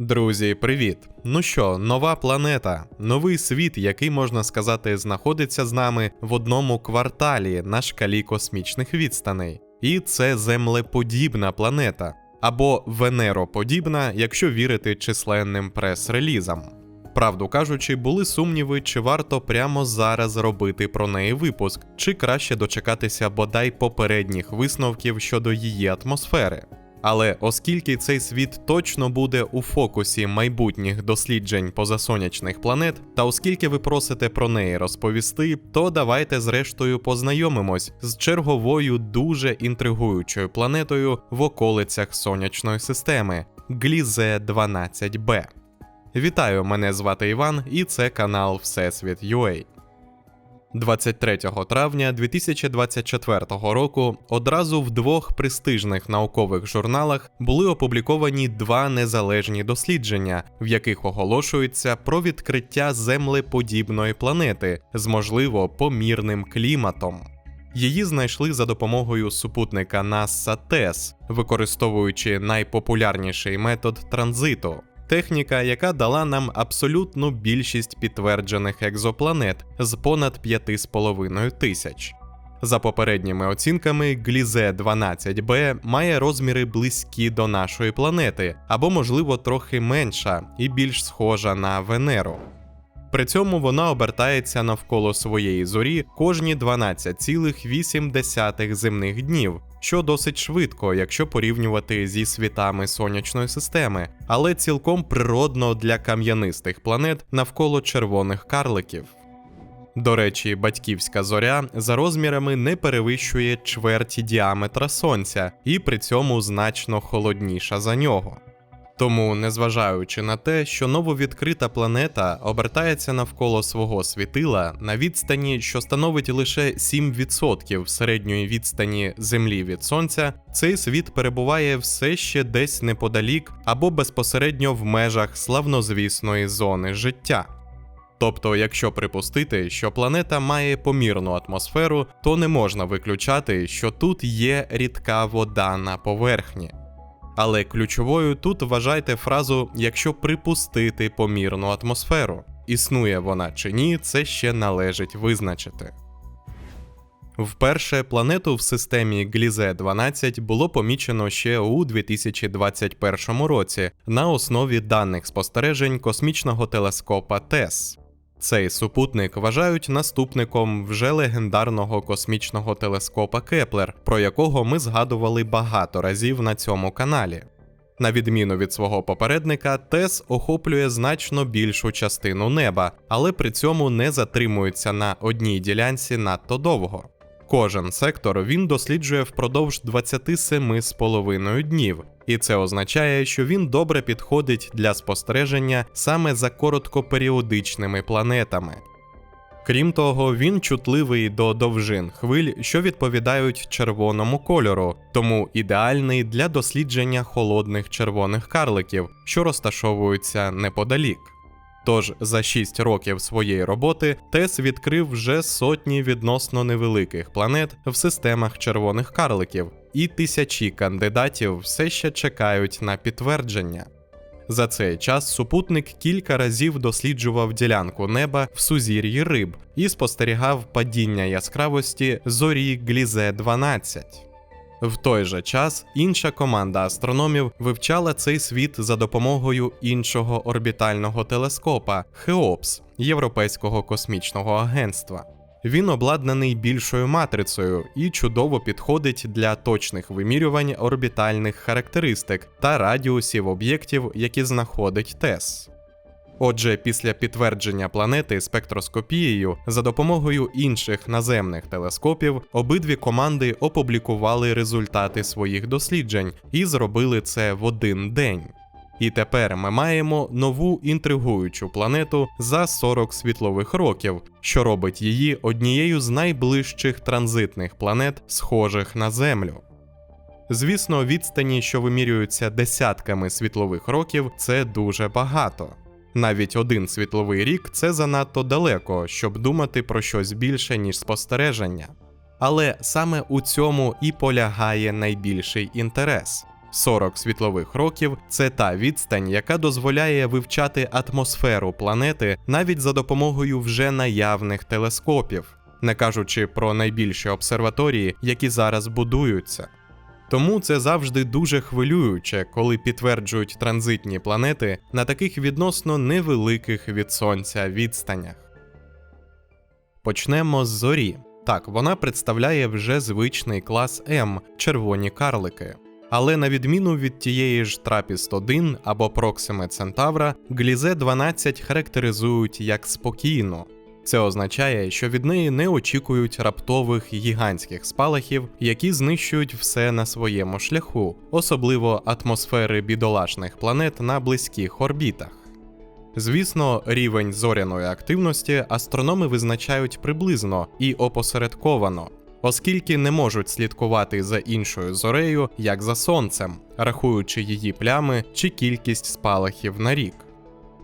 Друзі, привіт! Ну що, нова планета, новий світ, який можна сказати, знаходиться з нами в одному кварталі на шкалі космічних відстаней. І це землеподібна планета або Венероподібна, якщо вірити численним прес-релізам. Правду кажучи, були сумніви, чи варто прямо зараз робити про неї випуск, чи краще дочекатися бодай попередніх висновків щодо її атмосфери. Але оскільки цей світ точно буде у фокусі майбутніх досліджень позасонячних планет, та оскільки ви просите про неї розповісти, то давайте зрештою познайомимось з черговою дуже інтригуючою планетою в околицях сонячної системи Глізе 12b. Вітаю, мене звати Іван, і це канал Всесвіт UA. 23 травня 2024 року одразу в двох престижних наукових журналах були опубліковані два незалежні дослідження, в яких оголошується про відкриття землеподібної планети з можливо помірним кліматом. Її знайшли за допомогою супутника NASA TESS, використовуючи найпопулярніший метод транзиту техніка, яка дала нам абсолютну більшість підтверджених екзопланет з понад 5,5 тисяч. За попередніми оцінками, Глізе 12b має розміри близькі до нашої планети, або, можливо, трохи менша і більш схожа на Венеру. При цьому вона обертається навколо своєї зорі кожні 12,8 земних днів, що досить швидко, якщо порівнювати зі світами сонячної системи, але цілком природно для кам'янистих планет навколо червоних карликів. До речі, батьківська зоря за розмірами не перевищує чверті діаметра сонця і при цьому значно холодніша за нього. Тому, незважаючи на те, що нововідкрита планета обертається навколо свого світила на відстані, що становить лише 7% середньої відстані Землі від Сонця, цей світ перебуває все ще десь неподалік або безпосередньо в межах славнозвісної зони життя. Тобто, якщо припустити, що планета має помірну атмосферу, то не можна виключати, що тут є рідка вода на поверхні. Але ключовою тут вважайте фразу якщо припустити помірну атмосферу. Існує вона чи ні, це ще належить визначити. Вперше планету в системі Глізе 12 було помічено ще у 2021 році на основі даних спостережень космічного телескопа ТЕС. Цей супутник вважають наступником вже легендарного космічного телескопа Кеплер, про якого ми згадували багато разів на цьому каналі. На відміну від свого попередника, Тес охоплює значно більшу частину неба, але при цьому не затримується на одній ділянці надто довго. Кожен сектор він досліджує впродовж 27,5 днів, і це означає, що він добре підходить для спостереження саме за короткоперіодичними планетами. Крім того, він чутливий до довжин хвиль, що відповідають червоному кольору, тому ідеальний для дослідження холодних червоних карликів, що розташовуються неподалік. Тож за 6 років своєї роботи Тес відкрив вже сотні відносно невеликих планет в системах червоних карликів, і тисячі кандидатів все ще чекають на підтвердження. За цей час супутник кілька разів досліджував ділянку неба в сузір'ї риб і спостерігав падіння яскравості зорі Глізе 12. В той же час інша команда астрономів вивчала цей світ за допомогою іншого орбітального телескопа Хеопс Європейського космічного агентства. Він обладнаний більшою матрицею і чудово підходить для точних вимірювань орбітальних характеристик та радіусів об'єктів, які знаходить ТЕС. Отже, після підтвердження планети спектроскопією за допомогою інших наземних телескопів обидві команди опублікували результати своїх досліджень і зробили це в один день. І тепер ми маємо нову інтригуючу планету за 40 світлових років, що робить її однією з найближчих транзитних планет, схожих на Землю. Звісно, відстані, що вимірюються десятками світлових років, це дуже багато. Навіть один світловий рік це занадто далеко, щоб думати про щось більше, ніж спостереження. Але саме у цьому і полягає найбільший інтерес. 40 світлових років це та відстань, яка дозволяє вивчати атмосферу планети навіть за допомогою вже наявних телескопів, не кажучи про найбільші обсерваторії, які зараз будуються. Тому це завжди дуже хвилююче, коли підтверджують транзитні планети на таких відносно невеликих від сонця відстанях. Почнемо з зорі. Так, вона представляє вже звичний клас М червоні карлики. Але на відміну від тієї ж Трапіст 1 або Проксиме Центавра, Глізе 12 характеризують як спокійну. Це означає, що від неї не очікують раптових гігантських спалахів, які знищують все на своєму шляху, особливо атмосфери бідолашних планет на близьких орбітах. Звісно, рівень зоряної активності астрономи визначають приблизно і опосередковано, оскільки не можуть слідкувати за іншою зорею, як за сонцем, рахуючи її плями чи кількість спалахів на рік.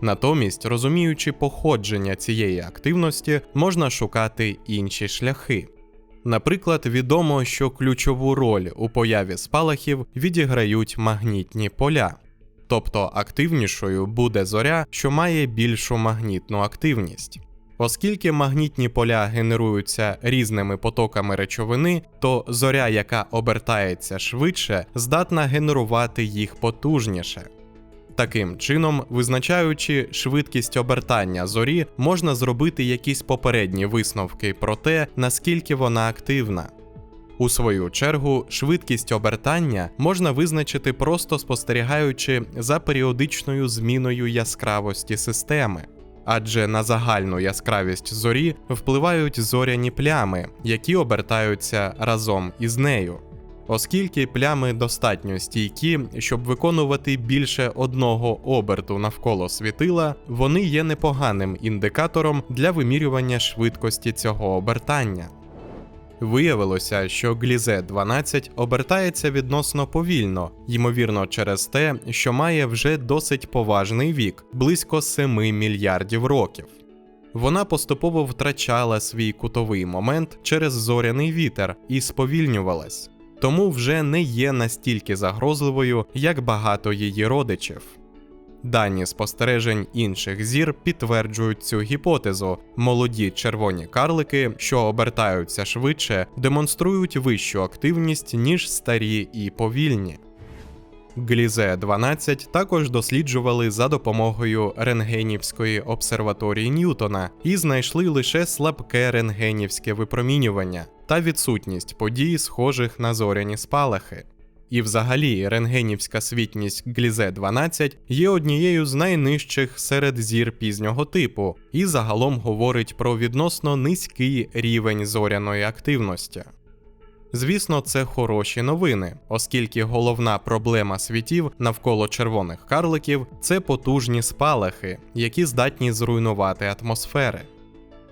Натомість, розуміючи походження цієї активності, можна шукати інші шляхи. Наприклад, відомо, що ключову роль у появі спалахів відіграють магнітні поля, тобто активнішою буде зоря, що має більшу магнітну активність. Оскільки магнітні поля генеруються різними потоками речовини, то зоря, яка обертається швидше, здатна генерувати їх потужніше. Таким чином, визначаючи швидкість обертання зорі, можна зробити якісь попередні висновки про те, наскільки вона активна. У свою чергу, швидкість обертання можна визначити просто спостерігаючи за періодичною зміною яскравості системи, адже на загальну яскравість зорі впливають зоряні плями, які обертаються разом із нею. Оскільки плями достатньо стійкі, щоб виконувати більше одного оберту навколо світила, вони є непоганим індикатором для вимірювання швидкості цього обертання. Виявилося, що Глізе 12 обертається відносно повільно, ймовірно, через те, що має вже досить поважний вік близько 7 мільярдів років. Вона поступово втрачала свій кутовий момент через зоряний вітер і сповільнювалась тому вже не є настільки загрозливою, як багато її родичів. Дані спостережень інших зір підтверджують цю гіпотезу. Молоді червоні карлики, що обертаються швидше, демонструють вищу активність, ніж старі і повільні. Глізе 12 також досліджували за допомогою рентгенівської обсерваторії Ньютона і знайшли лише слабке рентгенівське випромінювання та відсутність подій, схожих на зоряні спалахи. І взагалі рентгенівська світність Глізе 12 є однією з найнижчих серед зір пізнього типу і загалом говорить про відносно низький рівень зоряної активності. Звісно, це хороші новини, оскільки головна проблема світів навколо червоних карликів це потужні спалахи, які здатні зруйнувати атмосфери.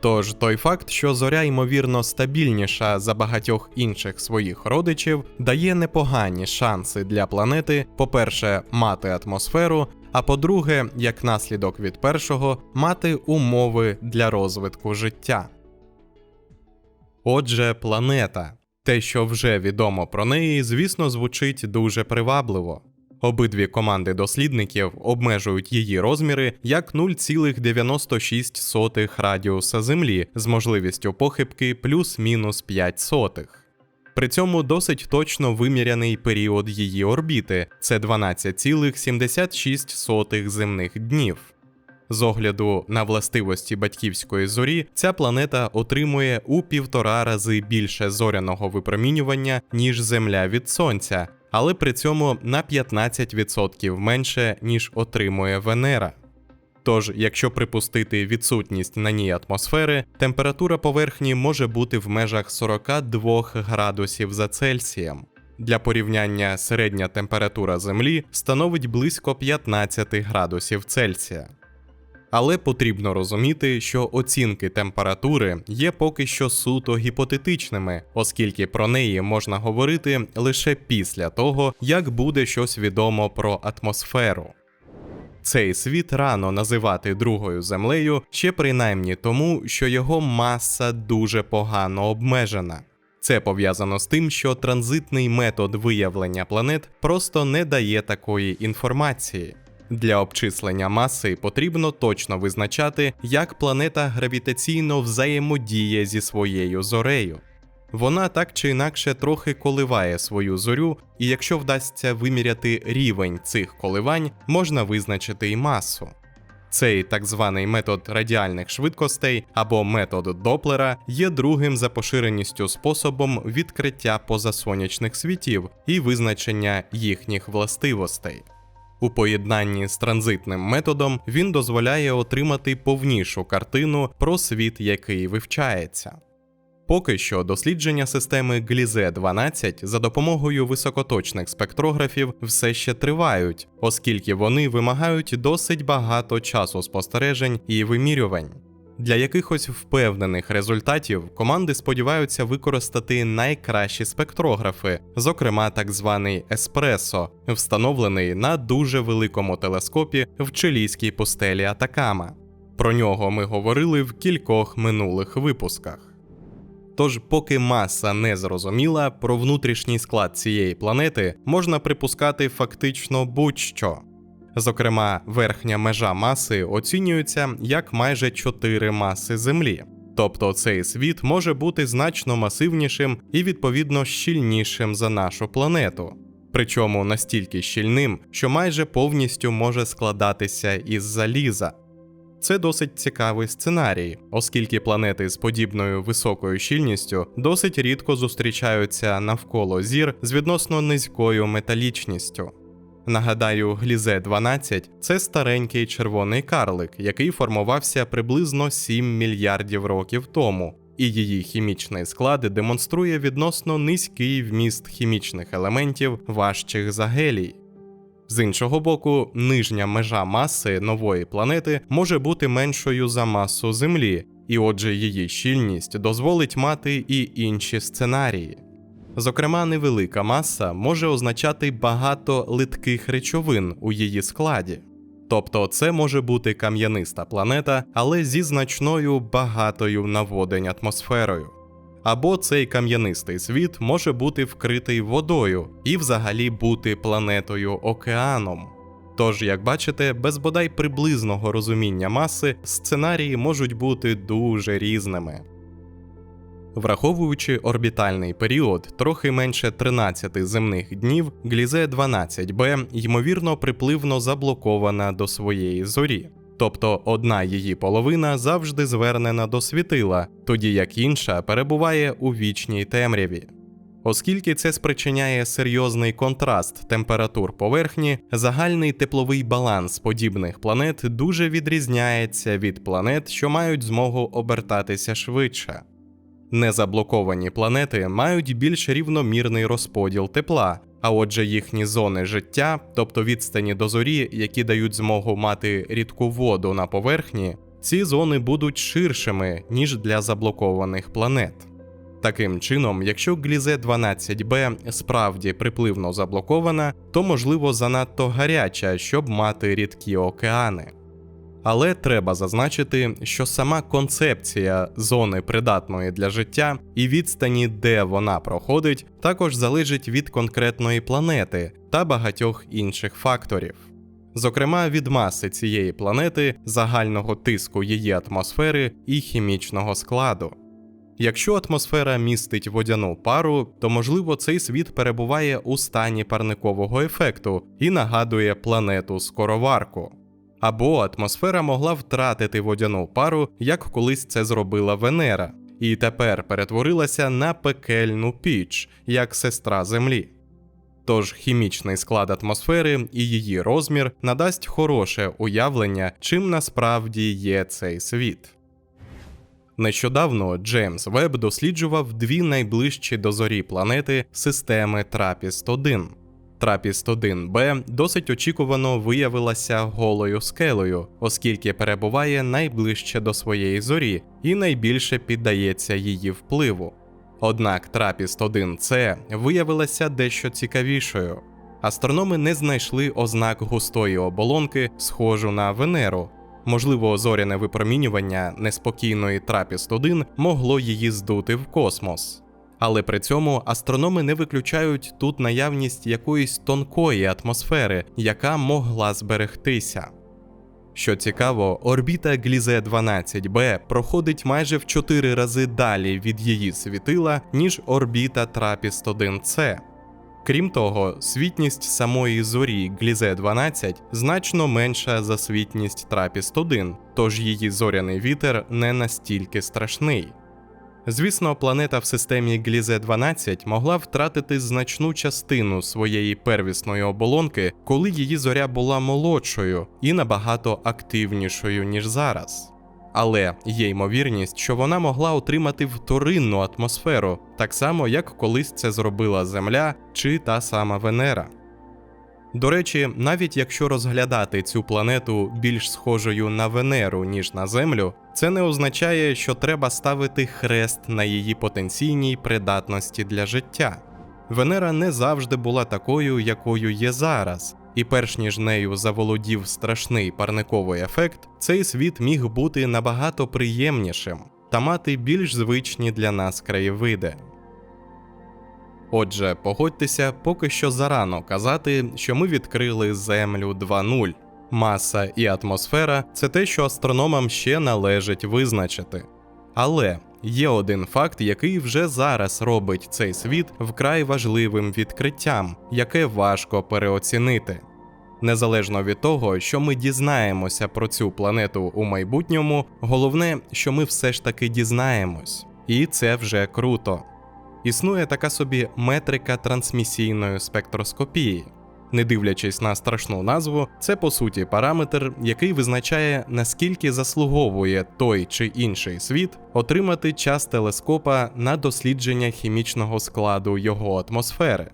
Тож той факт, що зоря ймовірно стабільніша за багатьох інших своїх родичів, дає непогані шанси для планети, по-перше, мати атмосферу, а по-друге, як наслідок від першого, мати умови для розвитку життя. Отже, планета. Те, що вже відомо про неї, звісно, звучить дуже привабливо. Обидві команди дослідників обмежують її розміри як 0,96 радіуса Землі з можливістю похибки плюс-мінус 5 сотих. При цьому досить точно виміряний період її орбіти це 12,76 земних днів. З огляду на властивості батьківської зорі, ця планета отримує у півтора рази більше зоряного випромінювання, ніж Земля від Сонця, але при цьому на 15% менше, ніж отримує Венера. Тож, якщо припустити відсутність на ній атмосфери, температура поверхні може бути в межах 42 градусів за Цельсієм. Для порівняння середня температура Землі становить близько 15 градусів Цельсія. Але потрібно розуміти, що оцінки температури є поки що суто гіпотетичними, оскільки про неї можна говорити лише після того, як буде щось відомо про атмосферу. Цей світ рано називати другою землею ще принаймні тому, що його маса дуже погано обмежена. Це пов'язано з тим, що транзитний метод виявлення планет просто не дає такої інформації. Для обчислення маси потрібно точно визначати, як планета гравітаційно взаємодіє зі своєю зорею. Вона так чи інакше трохи коливає свою зорю, і якщо вдасться виміряти рівень цих коливань, можна визначити і масу. Цей так званий метод радіальних швидкостей або метод Доплера є другим за поширеністю способом відкриття позасонячних світів і визначення їхніх властивостей. У поєднанні з транзитним методом він дозволяє отримати повнішу картину про світ, який вивчається. Поки що дослідження системи Глізе 12 за допомогою високоточних спектрографів все ще тривають, оскільки вони вимагають досить багато часу спостережень і вимірювань. Для якихось впевнених результатів команди сподіваються використати найкращі спектрографи, зокрема так званий Еспресо, встановлений на дуже великому телескопі в чилійській пустелі Атакама. Про нього ми говорили в кількох минулих випусках. Тож, поки маса не зрозуміла, про внутрішній склад цієї планети можна припускати фактично будь-що. Зокрема, верхня межа маси оцінюється як майже 4 маси Землі. Тобто цей світ може бути значно масивнішим і відповідно щільнішим за нашу планету. Причому настільки щільним, що майже повністю може складатися із заліза. Це досить цікавий сценарій, оскільки планети з подібною високою щільністю досить рідко зустрічаються навколо зір з відносно низькою металічністю. Нагадаю, Глізе 12 це старенький червоний карлик, який формувався приблизно 7 мільярдів років тому, і її хімічний склад демонструє відносно низький вміст хімічних елементів важчих за гелій. З іншого боку, нижня межа маси нової планети може бути меншою за масу Землі, і отже, її щільність дозволить мати і інші сценарії. Зокрема, невелика маса може означати багато литких речовин у її складі. Тобто це може бути кам'яниста планета, але зі значною багатою наводень атмосферою. Або цей кам'янистий світ може бути вкритий водою і взагалі бути планетою океаном. Тож, як бачите, без бодай приблизного розуміння маси сценарії можуть бути дуже різними. Враховуючи орбітальний період трохи менше 13 земних днів, Глізе 12b ймовірно припливно заблокована до своєї зорі. Тобто одна її половина завжди звернена до світила, тоді як інша перебуває у вічній темряві. Оскільки це спричиняє серйозний контраст температур поверхні, загальний тепловий баланс подібних планет дуже відрізняється від планет, що мають змогу обертатися швидше. Незаблоковані планети мають більш рівномірний розподіл тепла, а отже, їхні зони життя, тобто відстані до зорі, які дають змогу мати рідку воду на поверхні, ці зони будуть ширшими, ніж для заблокованих планет. Таким чином, якщо Глізе 12b справді припливно заблокована, то можливо занадто гаряча, щоб мати рідкі океани. Але треба зазначити, що сама концепція зони придатної для життя і відстані, де вона проходить, також залежить від конкретної планети та багатьох інших факторів. Зокрема, від маси цієї планети, загального тиску її атмосфери і хімічного складу. Якщо атмосфера містить водяну пару, то можливо цей світ перебуває у стані парникового ефекту і нагадує планету скороварку або атмосфера могла втратити водяну пару, як колись це зробила Венера, і тепер перетворилася на пекельну піч, як сестра Землі. Тож хімічний склад атмосфери і її розмір надасть хороше уявлення, чим насправді є цей світ. Нещодавно Джеймс Веб досліджував дві найближчі до зорі планети системи Трапіст 1 Трапіст 1Б досить очікувано виявилася голою скелею, оскільки перебуває найближче до своєї зорі і найбільше піддається її впливу. Однак Трапіст 1С виявилася дещо цікавішою. Астрономи не знайшли ознак густої оболонки, схожу на Венеру. Можливо, зоряне випромінювання неспокійної Трапіст 1 могло її здути в космос. Але при цьому астрономи не виключають тут наявність якоїсь тонкої атмосфери, яка могла зберегтися. Що цікаво, орбіта Глізе 12b проходить майже в 4 рази далі від її світила, ніж орбіта Трапіст 1c. Крім того, світність самої зорі Глізе 12 значно менша за світність Трапіст 1, тож її зоряний вітер не настільки страшний. Звісно, планета в системі Глізе 12 могла втратити значну частину своєї первісної оболонки, коли її зоря була молодшою і набагато активнішою, ніж зараз. Але є ймовірність, що вона могла отримати вторинну атмосферу, так само як колись це зробила Земля чи та сама Венера. До речі, навіть якщо розглядати цю планету більш схожою на Венеру, ніж на Землю, це не означає, що треба ставити хрест на її потенційній придатності для життя. Венера не завжди була такою, якою є зараз, і перш ніж нею заволодів страшний парниковий ефект, цей світ міг бути набагато приємнішим та мати більш звичні для нас краєвиди. Отже, погодьтеся, поки що зарано казати, що ми відкрили Землю 2.0. Маса і атмосфера це те, що астрономам ще належить визначити. Але є один факт, який вже зараз робить цей світ вкрай важливим відкриттям, яке важко переоцінити. Незалежно від того, що ми дізнаємося про цю планету у майбутньому, головне, що ми все ж таки дізнаємось, і це вже круто. Існує така собі метрика трансмісійної спектроскопії. Не дивлячись на страшну назву, це по суті параметр, який визначає, наскільки заслуговує той чи інший світ отримати час телескопа на дослідження хімічного складу його атмосфери.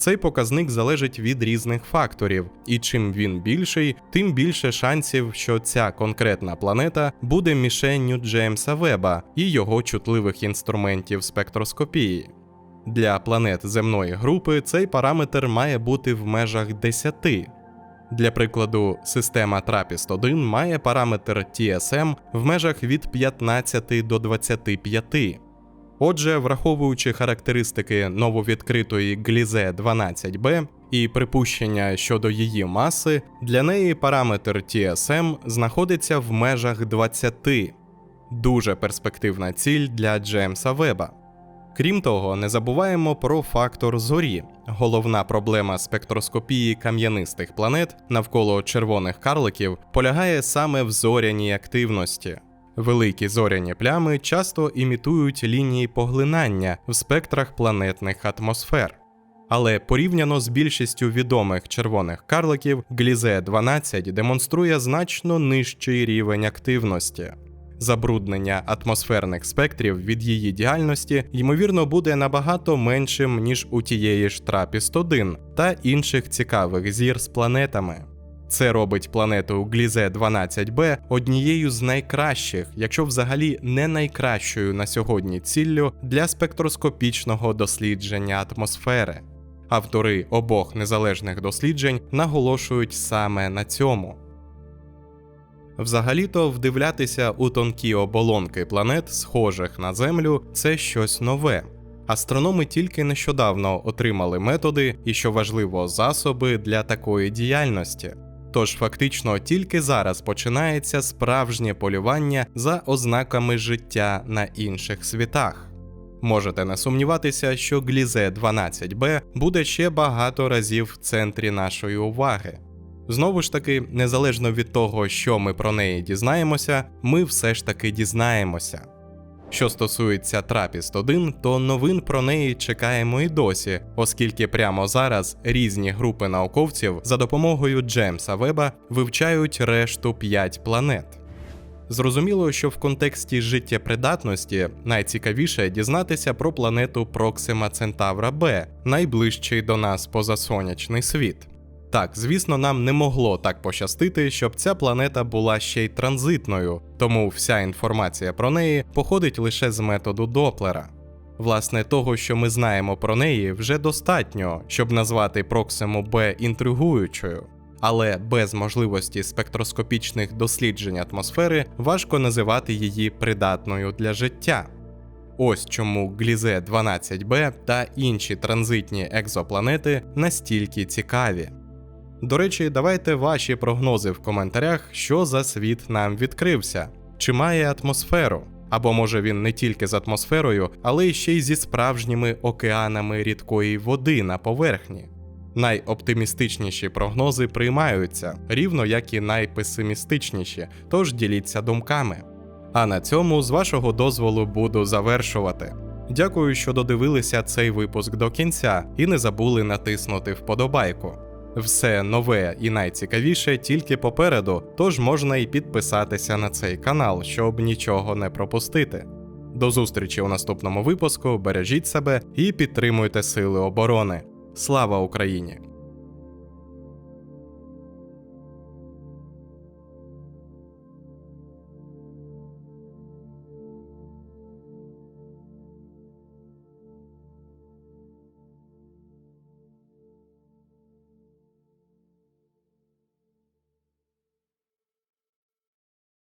Цей показник залежить від різних факторів, і чим він більший, тим більше шансів, що ця конкретна планета буде мішенню Джеймса Веба і його чутливих інструментів спектроскопії. Для планет земної групи цей параметр має бути в межах 10. Для прикладу, система Трапіст 1 має параметр TSM в межах від 15 до 25. Отже, враховуючи характеристики нововідкритої Глізе 12b і припущення щодо її маси, для неї параметр TSM знаходиться в межах 20. Дуже перспективна ціль для Джеймса Веба. Крім того, не забуваємо про фактор зорі. Головна проблема спектроскопії кам'янистих планет навколо червоних карликів полягає саме в зоряній активності. Великі зоряні плями часто імітують лінії поглинання в спектрах планетних атмосфер. Але порівняно з більшістю відомих червоних карликів, Глізе 12 демонструє значно нижчий рівень активності. Забруднення атмосферних спектрів від її діяльності, ймовірно, буде набагато меншим, ніж у тієї ж Трапіст 1 та інших цікавих зір з планетами. Це робить планету Глізе 12b однією з найкращих, якщо взагалі не найкращою на сьогодні ціллю для спектроскопічного дослідження атмосфери. Автори обох незалежних досліджень наголошують саме на цьому. Взагалі-то вдивлятися у тонкі оболонки планет, схожих на Землю, це щось нове. Астрономи тільки нещодавно отримали методи і, що важливо, засоби для такої діяльності. Тож фактично тільки зараз починається справжнє полювання за ознаками життя на інших світах. Можете не сумніватися, що Глізе 12b буде ще багато разів в центрі нашої уваги. Знову ж таки, незалежно від того, що ми про неї дізнаємося, ми все ж таки дізнаємося. Що стосується Трапіст 1, то новин про неї чекаємо і досі, оскільки прямо зараз різні групи науковців за допомогою Джеймса Веба вивчають решту 5 планет. Зрозуміло, що в контексті життєпридатності найцікавіше дізнатися про планету Проксима Центавра Б, найближчий до нас позасонячний світ. Так, звісно, нам не могло так пощастити, щоб ця планета була ще й транзитною, тому вся інформація про неї походить лише з методу Доплера. Власне, того, що ми знаємо про неї, вже достатньо, щоб назвати Проксиму Б інтригуючою, але без можливості спектроскопічних досліджень атмосфери важко називати її придатною для життя. Ось чому Глізе 12b та інші транзитні екзопланети настільки цікаві. До речі, давайте ваші прогнози в коментарях, що за світ нам відкрився, чи має атмосферу, або може він не тільки з атмосферою, але ще й зі справжніми океанами рідкої води на поверхні. Найоптимістичніші прогнози приймаються, рівно як і найпесимістичніші, тож діліться думками. А на цьому, з вашого дозволу, буду завершувати. Дякую, що додивилися цей випуск до кінця і не забули натиснути вподобайку. Все нове і найцікавіше тільки попереду, тож можна і підписатися на цей канал, щоб нічого не пропустити. До зустрічі у наступному випуску. Бережіть себе і підтримуйте Сили оборони. Слава Україні!